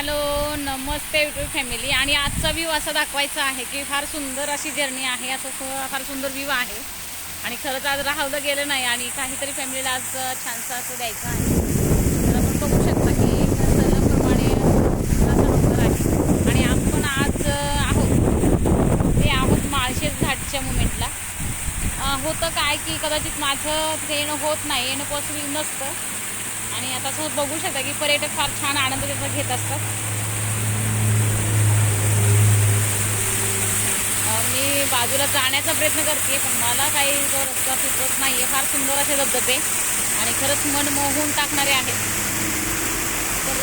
Hello नमस्ते YouTube family आणि आजचा view असा दाखवायचा आहे की फार सुंदर अशी जर्नी आहे. असं फार सुंदर व्ह्यू आहे. आणि खरंच आज राहवलं गेलं नाही आणि काहीतरी फॅमिलीला आज छानसं असं द्यायचं आहे. तर आपण बघू शकता की ठरल्याप्रमाणे आहे. आणि आपण आज आहोत. ते आहोत माळशेज घाटच्या मुमेंटला होतं काय की कदाचित माझं ते येणं होत नाही येणं पॉसिबल नसतं. आता असं बघू शकता की पर्यटक फार छान आनंद त्याचा घेत असतात. मी बाजूला जाण्याचा प्रयत्न करते पण मला काही जो रस्ता सुचत नाही आहे फार सुंदर असे धबधबे आणि खरंच मन मोहून टाकणारे आहेत. तर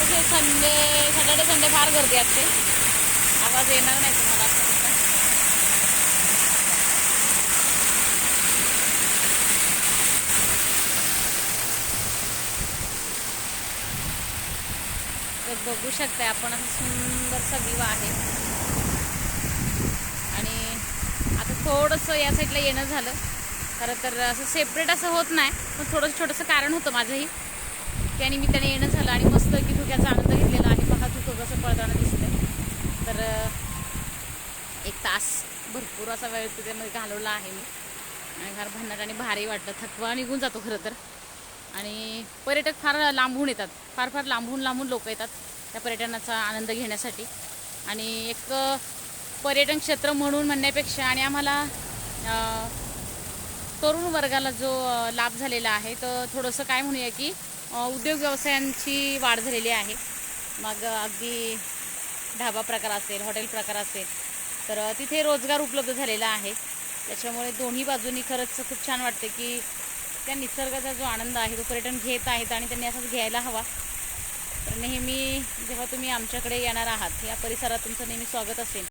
तसे संडे सॅटर्डे संडे फार गर्दी असते. आवाज येणार नाही तुम्हाला असं वाटतं. तर बघू शकताय आपण असं सुंदरसा व्ह्यू आहे. आणि आता थोडंसं या साईडला येणं झालं. खरं तर असं सेपरेट असं होत नाही पण थोडंसं छोटंसं कारण होतं माझंही. त्याने मी त्याने येणं झालं आणि मस्त की धुक्याचा आनंद घेतलेला आणि बघा धुकं कसं पळताना दिसतंय. तर एक तास भरपूर असा वेळ तिथे घालवला आहे मी. आणि फार भन्नाट आणि भारी वाटलं. थकवा निघून जातो खरं तर. आणि पर्यटक फार लांबून येतात. फार फार लांबून लांबून लोक येतात त्या पर्यटनाचा आनंद घेण्यासाठी. आणि एक पर्यटन क्षेत्र म्हणून म्हणण्यापेक्षा आणि आम्हाला तरुण वर्गाला जो लाभ झालेला आहे तर थोडंसं काय म्हणूया की उद्योग व्यवसायांची वाढ झालेली आहे. मग अगदी ढाबा प्रकार असेल हॉटेल प्रकार असेल तर तिथे रोजगार उपलब्ध झालेला आहे. त्याच्यामुळे दोन्ही बाजूनी खरंच खूप छान वाटते की त्या निसर्गाचा जो आनंद आहे तो पर्यटन घेत आहेत आणि त्यांनी असाच घ्यायला हवा. तर नेहमी जेव्हा तुम्ही आमच्याकडे येणार आहात या परिसरात तुमचं नेहमी स्वागत असेल.